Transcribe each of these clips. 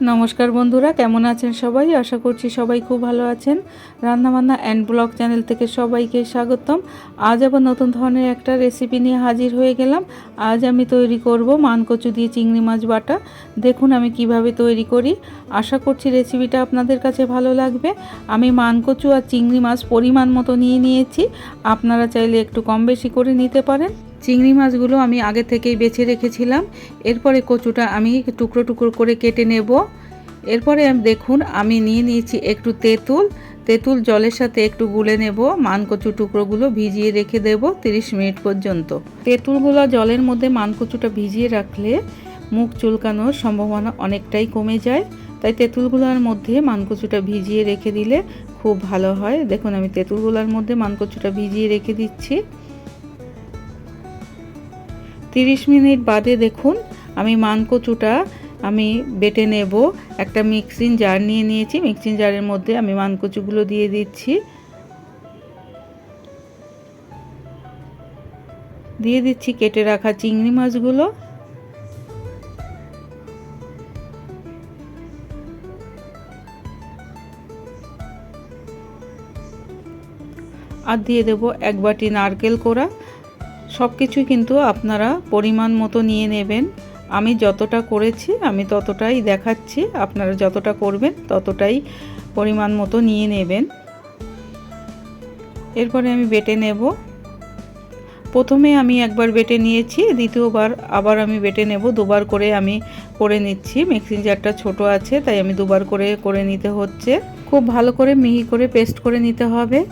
নমস্কার বন্ধুরা, কেমন আছেন সবাই? আশা করছি সবাই খুব ভালো আছেন। রান্নাবান্না অ্যান্ড ব্লগ চ্যানেল থেকে সবাইকে স্বাগতম। আজ আবার নতুন ধরনের একটা রেসিপি নিয়ে হাজির হয়ে গেলাম। আজ আমি তৈরি করব মানকচু দিয়ে চিংড়ি মাছ বাটা। দেখুন আমি কীভাবে তৈরি করি। আশা করছি রেসিপিটা আপনাদের কাছে ভালো লাগবে। আমি মানকচু আর চিংড়ি মাছ পরিমাণ মতো নিয়ে নিয়েছি। আপনারা চাইলে একটু কম বেশি করে নিতে পারেন। চিংড়ি মাছগুলো আমি আগে থেকেই বেছে রেখেছিলাম। এরপরে কচুটা আমি টুকরো টুকরো করে কেটে নেব। এরপরে দেখুন, আমি নিয়ে নিয়েছি একটু তেঁতুল। তেঁতুল জলের সাথে একটু গুলে নেব। মানকচু টুকরোগুলো ভিজিয়ে রেখে দেব 30 মিনিট পর্যন্ত। তেঁতুলগুলো জলের মধ্যে মানকচুটা ভিজিয়ে রাখলে মুখ চুলকানোর সম্ভাবনা অনেকটাই কমে যায়। তাই তেঁতুলগুলোর মধ্যে মানকচুটা ভিজিয়ে রেখে দিলে খুব ভালো হয়। দেখুন, আমি তেঁতুলগুলোর মধ্যে মানকচুটা ভিজিয়ে রেখে দিচ্ছি। তিরিশ মিনিট বাদে দেখুন, আমি মানকচুটা আমি বেটে নেব। একটা মিক্সিং জার নিয়ে নিয়েছি মিক্সিং জারের মধ্যে আমি মানকচুগুলো দিয়ে দিচ্ছি। দিয়ে দিচ্ছি কেটে রাখা চিংড়ি মাছগুলো। আর দিয়ে দেব এক বাটি নারকেল কোড়া। সব কিছুই কিন্তু আপনারা পরিমাণ মতো নিয়ে নেবেন। আমি যতটা করেছি, আমি ততটাই দেখাচ্ছি। আপনারা যতটা করবেন, ততটাই পরিমাণ মতো নিয়ে নেবেন। এরপরে আমি বেটে নেব। প্রথমে আমি একবার বেটে নিয়েছি, দ্বিতীয়বার আবার আমি বেটে নেব। দুবার করে আমি করে নিচ্ছি। মিক্সিং জারটা ছোট আছে, তাই আমি দুবার করে করে নিতে হচ্ছে। খুব ভালো করে মিহি করে পেস্ট করে নিতে হবে।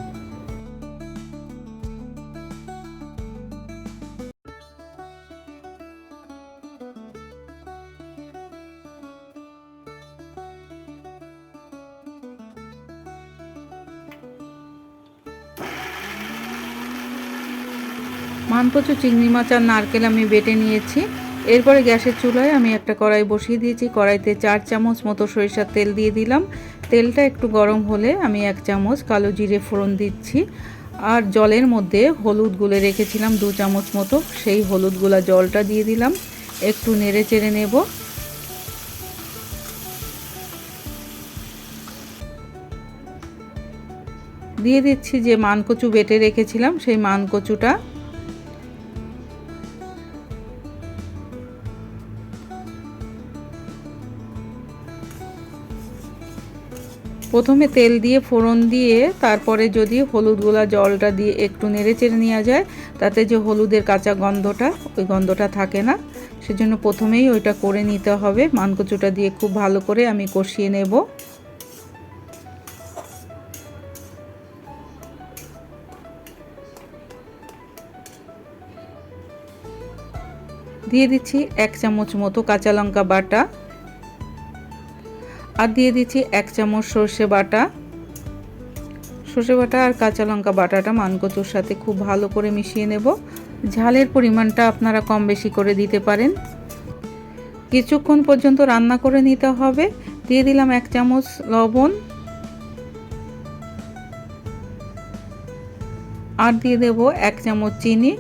মানকচু চিংড়ি মাছ আর নারকেল আমি বেটে নিয়েছি। এরপরে গ্যাসের চুলায় আমি একটা কড়াই বসিয়ে দিয়েছি। কড়াইতে চার চামচ মতো সরিষার তেল দিয়ে দিলাম। তেলটা একটু গরম হলে আমি এক চামচ কালো জিরে ফোড়ন দিচ্ছি। আর জলের মধ্যে হলুদ গুলে রেখেছিলাম দু চামচ মতো। সেই হলুদগুলা জলটা দিয়ে দিলাম। একটু নেড়ে চেড়ে নেব। দিয়ে দিচ্ছি যে মানকচু বেটে রেখেছিলাম, সেই মানকচুটা প্রথমে তেল দিয়ে ফোড়ন দিয়ে তারপরে যদি হলুদ গোলা জলটা দিয়ে একটু নেড়ে চেড়ে নেওয়া যায়, তাতে যে হলুদের কাঁচা গন্ধটা, ওই গন্ধটা থাকে না। সেজন্য প্রথমেই ওইটা করে নিতে হবে। মানকচুটা দিয়ে খুব ভালো করে আমি কষিয়ে নেব। দিয়ে দিচ্ছি এক চামচ মতো কাঁচা লঙ্কা বাটা। আর দিয়ে দিচ্ছি এক চামচ সর্ষে বাটা। সর্ষে বাটা আর কাঁচা লঙ্কা বাটাটা মানকচুর সাথে খুব ভালো করে মিশিয়ে নেব। ঝালের পরিমাণটা আপনারা কম বেশি করে দিতে পারেন। কিছুক্ষণ পর্যন্ত রান্না করে নিতে হবে। দিয়ে দিলাম এক চামচ লবণ। আর দিয়ে দেব এক চামচ চিনি।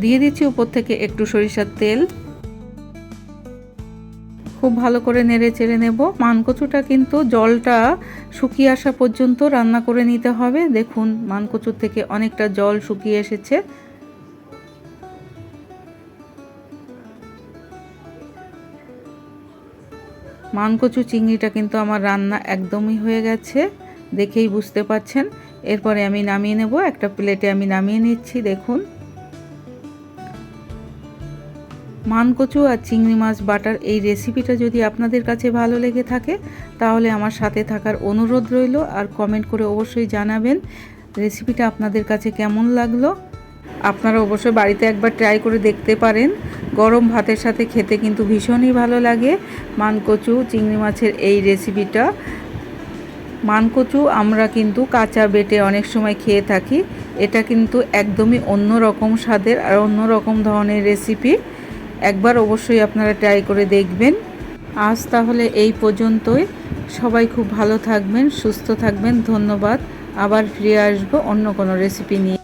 দিয়ে দিচ্ছি উপর থেকে একটু সরিষার তেল। খুব ভালো করে নেড়ে চেড়ে নেব। মানকচুটা কিন্তু জলটা শুকিয়ে আসা পর্যন্ত রান্না করে নিতে হবে। দেখুন, মানকচুর থেকে অনেকটা জল শুকিয়ে এসেছে। মানকচু চিংড়িটা কিন্তু আমার রান্না একদমই হয়ে গেছে, দেখেই বুঝতে পাচ্ছেন এরপরে আমি নামিয়ে নেব। একটা প্লেটে আমি নামিয়ে নিচ্ছি, দেখুন। মানকচু আর চিংড়ি মাছ বাটার এই রেসিপিটা যদি আপনাদের কাছে ভালো লেগে থাকে, তাহলে আমার সাথে থাকার অনুরোধ রইল আর কমেন্ট করে অবশ্যই জানাবেন রেসিপিটা আপনাদের কাছে কেমন লাগল। আপনারা অবশ্যই বাড়িতে একবার ট্রাই করে দেখতে পারেন। গরম ভাতের সাথে খেতে কিন্তু ভীষণই ভালো লাগে। মানকচু, চিংড়ি মাছের এই রেসিপিটা। মানকচু আমরা কিন্তু কাঁচা বেটে অনেক সময় খেয়ে থাকি। এটা কিন্তু একদমই অন্য রকম স্বাদের আর অন্য রকম ধরনের রেসিপি। একবার অবশ্যই আপনারা ট্রাই করে দেখবেন। আজ তাহলে এই পর্যন্তই। সবাই খুব ভালো থাকবেন, সুস্থ থাকবেন। ধন্যবাদ। আবার ফিরে আসব অন্য কোনো রেসিপি নিয়ে।